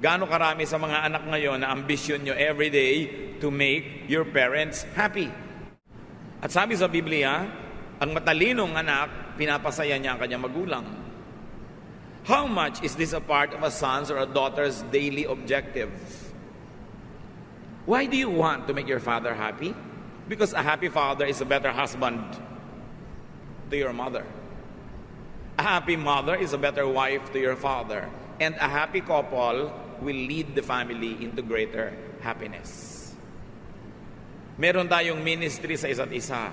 Gaano karami sa mga anak ngayon na ambisyon nyo every day to make your parents happy? At sabi sa Biblia, ang matalinong anak, pinapasaya niya ang kanyang magulang. How much is this a part of a son's or a daughter's daily objective? Why do you want to make your father happy? Because a happy father is a better husband to your mother. A happy mother is a better wife to your father. And a happy couple will lead the family into greater happiness. Meron tayong ministry sa isa't isa.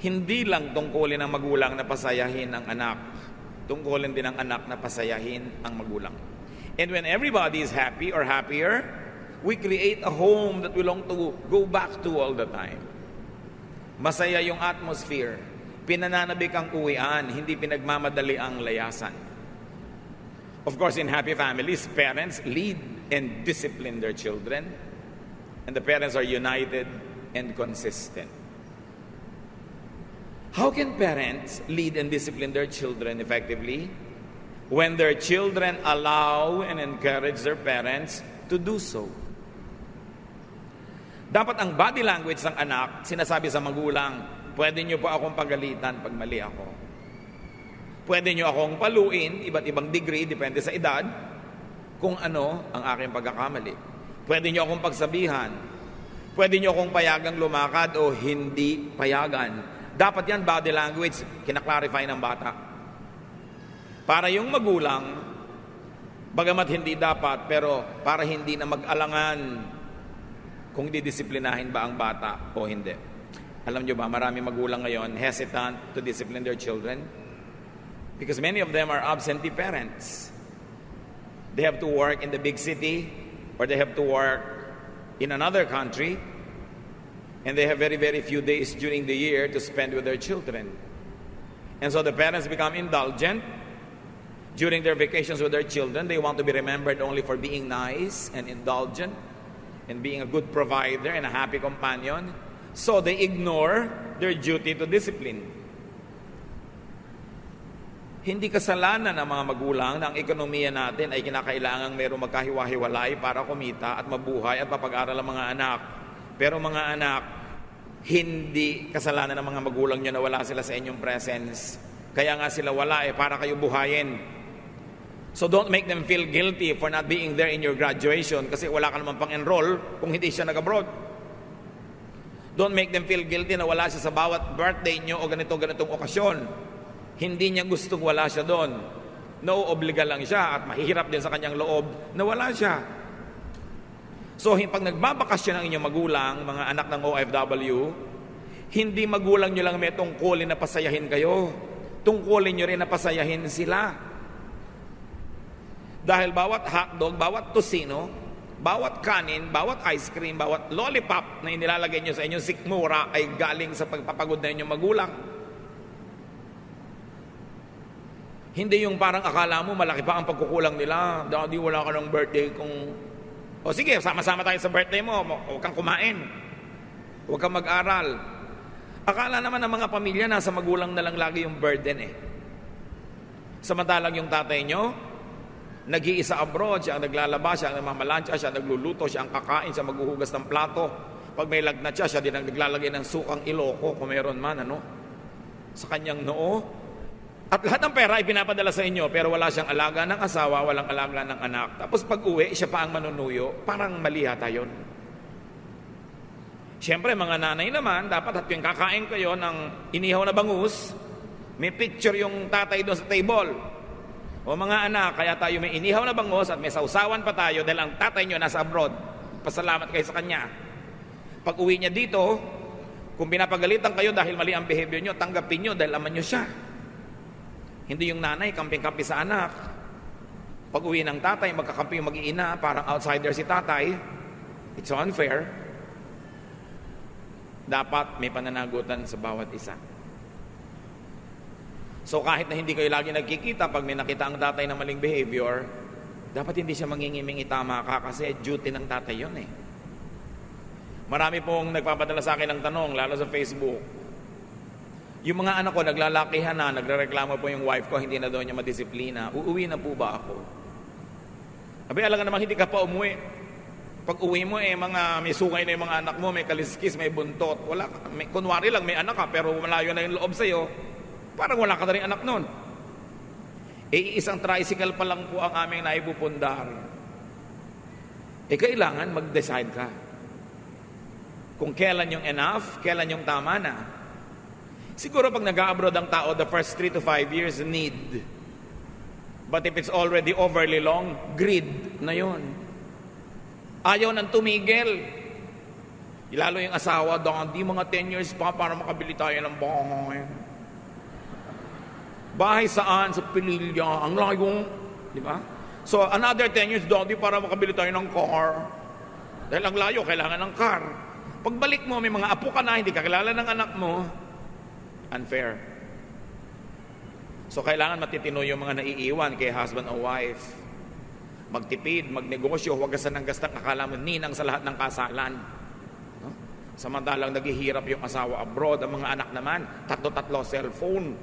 Hindi lang tungkulin ng magulang na pasayahin ang anak. Tungkulin din ng anak na pasayahin ang magulang. And when everybody is happy or happier, we create a home that we long to go back to all the time. Masaya yung atmosphere. Pinananabik ang uwian, hindi pinagmamadali ang layasan. Of course, in happy families, parents lead and discipline their children, and the parents are united and consistent. How can parents lead and discipline their children effectively? When their children allow and encourage their parents to do so. Dapat ang body language ng anak, sinasabi sa magulang, pwede nyo po akong pagalitan pag mali ako. Pwede nyo akong paluin, iba't ibang degree, depende sa edad, kung ano ang aking pagkakamali. Pwede nyo akong pagsabihan. Pwede nyo akong payagang lumakad o hindi payagan. Dapat yan body language, kinaklarify ng bata. Para yung magulang, bagamat hindi dapat, pero para hindi na mag-alangan kung didisiplinahin ba ang bata o hindi. Alam nyo ba, marami magulang ngayon hesitant to discipline their children because many of them are absentee parents. They have to work in the big city or they have to work in another country and they have very, very few days during the year to spend with their children. And so the parents become indulgent during their vacations with their children. They want to be remembered only for being nice and indulgent and being a good provider and a happy companion. So they ignore their duty to discipline. Hindi kasalanan ng mga magulang na ang ekonomiya natin ay kinakailangang mayroong magkahiwa-hiwalay para kumita at mabuhay at mapag-aral ang mga anak. Pero mga anak, hindi kasalanan ng mga magulang nyo na wala sila sa inyong presence. Kaya nga sila wala eh, para kayo buhayin. So don't make them feel guilty for not being there in your graduation kasi wala ka naman pang enroll kung hindi siya nag-abroad. Don't make them feel guilty na wala siya sa bawat birthday nyo o ganito-ganitong okasyon. Hindi niya gustong wala siya doon. Nauobliga lang siya at mahihirap din sa kanyang loob na wala siya. So pag nagbabakasyon ang inyong magulang, mga anak ng OFW, hindi magulang nyo lang may tungkulin na pasayahin kayo. Tungkulin nyo rin na pasayahin sila. Dahil bawat hotdog, bawat tosino, bawat kanin, bawat ice cream, bawat lollipop na inilalagay nyo sa inyong sikmura ay galing sa pagpapagod na inyong magulang. Hindi yung parang akala mo malaki pa ang pagkukulang nila. Daddy, wala ka ng birthday kung... O sige, sama-sama tayo sa birthday mo. Huwag kang kumain. Huwag kang mag-aral. Akala naman ng mga pamilya nasa magulang na lang lagi yung burden eh. Samantalang yung tatay nyo, nag-iisa abroad, siya ang naglalaba, siya ang namamalansya, siya ang nagluluto, siya ang kakain, siya maghuhugas ng plato. Pag may lagnat siya, siya din ang naglalagay ng sukang iloko kung meron man, ano? Sa kanyang noo. At lahat ng pera ay pinapadala sa inyo, pero wala siyang alaga ng asawa, walang alaga ng anak. Tapos pag uwi, siya pa ang manunuyo, parang mali yata yun. Siyempre, mga nanay naman, dapat at yung kakain kayo ng inihaw na bangus, may picture yung tatay doon sa table. O mga anak, kaya tayo may inihaw na bangus at may sausawan pa tayo dahil ang tatay nyo nasa abroad. Pasalamat kayo sa kanya. Pag uwi niya dito, kung pinapagalitan kayo dahil mali ang behavior nyo, tanggapin nyo dahil aman nyo siya. Hindi yung nanay, kamping-kampi sa anak. Pag uwi ng tatay, magkakampi yung mag-iina, parang outsider si tatay. It's unfair. Dapat may pananagutan sa bawat isa. So kahit na hindi kayo lagi nagkikita, pag may nakita ang tatay na maling behavior, dapat hindi siya mangingiming itama ka kasi duty ng tatay yun eh. Marami pong nagpapadala sa akin ng tanong, lalo sa Facebook. Yung mga anak ko naglalakihan na, nagrereklamo po yung wife ko, hindi na daw niya madisiplina. Uuwi na po ba ako? Abi, alam nga naman hindi ka pa umuwi. Pag uwi mo, eh, mga, may sungay na yung mga anak mo, may kaliskis, may buntot. Wala, ka- may, kunwari lang, may anak ka, pero malayo na yung loob sa'yo. Parang wala ka na rin anak nun. Eh, isang tricycle pa lang po ang aming naipupundar. Eh, kailangan mag-decide ka. Kung kailan yung enough, kailan yung tama na. Siguro pag nag-abroad ang tao, the first three to five years, need. But if it's already overly long, greed na yon. Ayaw nang tumigil. Lalo yung asawa, doon, di mga 10 years pa para makabili tayo ng bahay. Bahay saan? Sa Pililya. Ang layo. Di ba? So, another 10 years, doon, di para makabili tayo ng car. Dahil ang layo, kailangan ng car. Pagbalik mo, may mga apo ka na, hindi ka kilala ng anak mo, unfair. So, kailangan matitino yung mga naiiwan kay husband o wife. Magtipid, magnegosyo, huwag gasan ng gastang akala mo ninang sa lahat ng kasalan. No? Samantalang naghihirap yung asawa abroad, ang mga anak naman, tatlo-tatlo cellphone.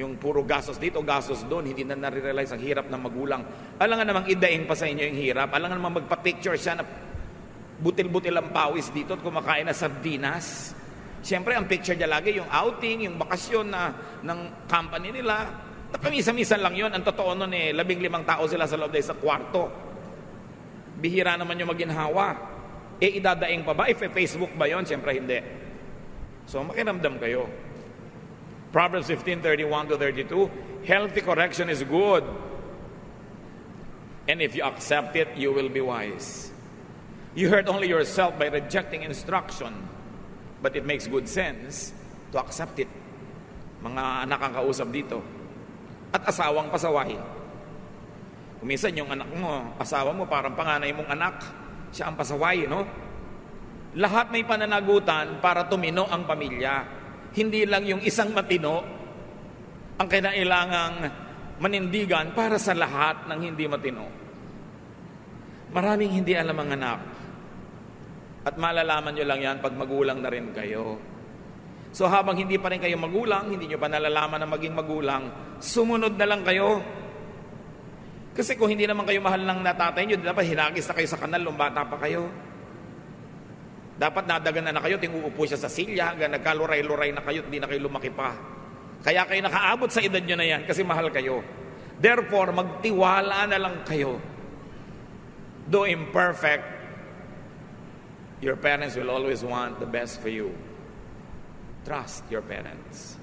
Yung puro gastos dito, gastos doon, hindi na nare-realize ang hirap ng magulang. Alam nga namang idaing pa sa inyo yung hirap. Alam nga namang magpa-picture siya na butil-butil ang pawis dito at kumakain na sardinas. Siyempre, ang picture niya lagi, yung outing, yung bakasyon na, ng company nila. Napamisa-misan lang yon Ang totoo nun eh, labing limang tao sila sa loob sa kwarto. Bihira naman yung maginhawa. Eh, idadaing pa ba? If Facebook ba yon Siyempre, hindi. So, makiramdam kayo. Proverbs 15:31 to 32, healthy correction is good. And if you accept it, you will be wise. You hurt only yourself by rejecting instruction, but it makes good sense to accept it. Mga anak ang kausap dito. At asawang pasaway. Kumisan yung anak mo, asawa mo, parang panganay mong anak, siya ang pasaway, no? Lahat may pananagutan para tumino ang pamilya. Hindi lang yung isang matino ang kinailangang manindigan para sa lahat ng hindi matino. Maraming hindi alam ang anak. At malalaman nyo lang yan pag magulang na rin kayo. So habang hindi pa rin kayo magulang, hindi nyo pa nalalaman na maging magulang, sumunod na lang kayo. Kasi kung hindi naman kayo mahal ng natatay nyo, dapat hinagis na kayo sa kanal nung pa kayo. Dapat nadagan na, na kayo, tinguupo siya sa silya, hanggang nagkaluray-luray na kayo, hindi na kayo lumaki pa. Kaya kayo nakaabot sa edad nyo na yan kasi mahal kayo. Therefore, magtiwala na lang kayo. Though imperfect, your parents will always want the best for you. Trust your parents.